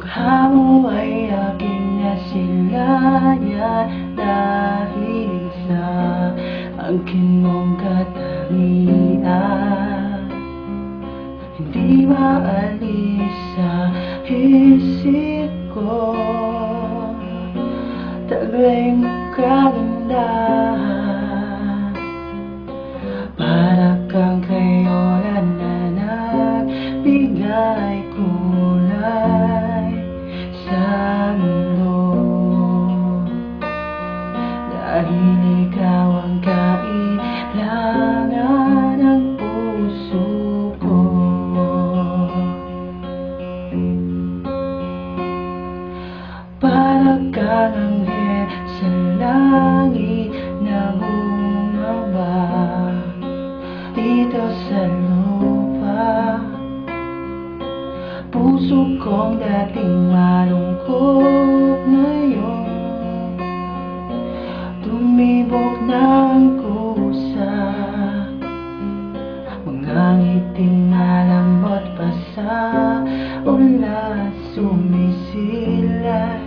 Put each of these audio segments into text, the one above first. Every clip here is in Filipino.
Mukha mo ay aking nasilayan Dahil sa angkin mong katangian Hindi maalis sa isip ko Taglay mo kagandahan Puso kong dating malungkot ngayon. Tumibok ng kusa. Mga ngiting malambot pa sa ulat Sumisilay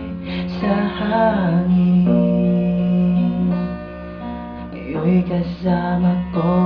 sa hangin. Ngayon'y kasama ko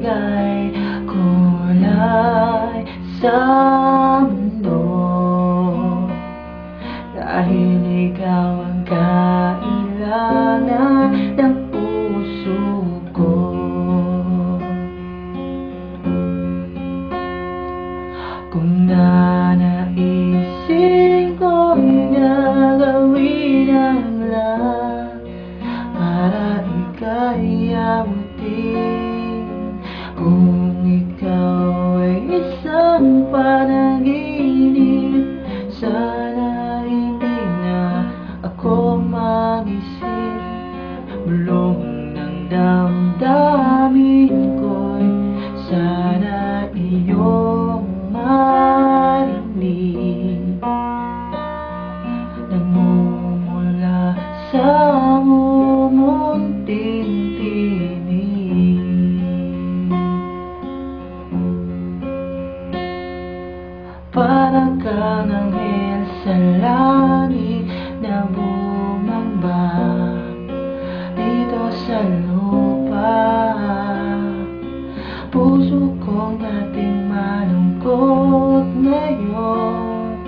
nagbigay kulay sa mundo. Dahil ikaw ang kailangan ng Puso kong dating malungkot ngayon.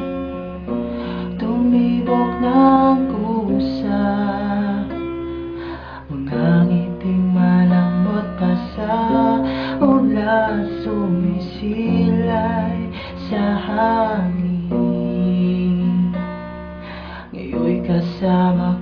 Tumibok ng kusa Mga ngiting malambot pa sa ulat Sumisilay sa hangin. Ngayon'y kasama ko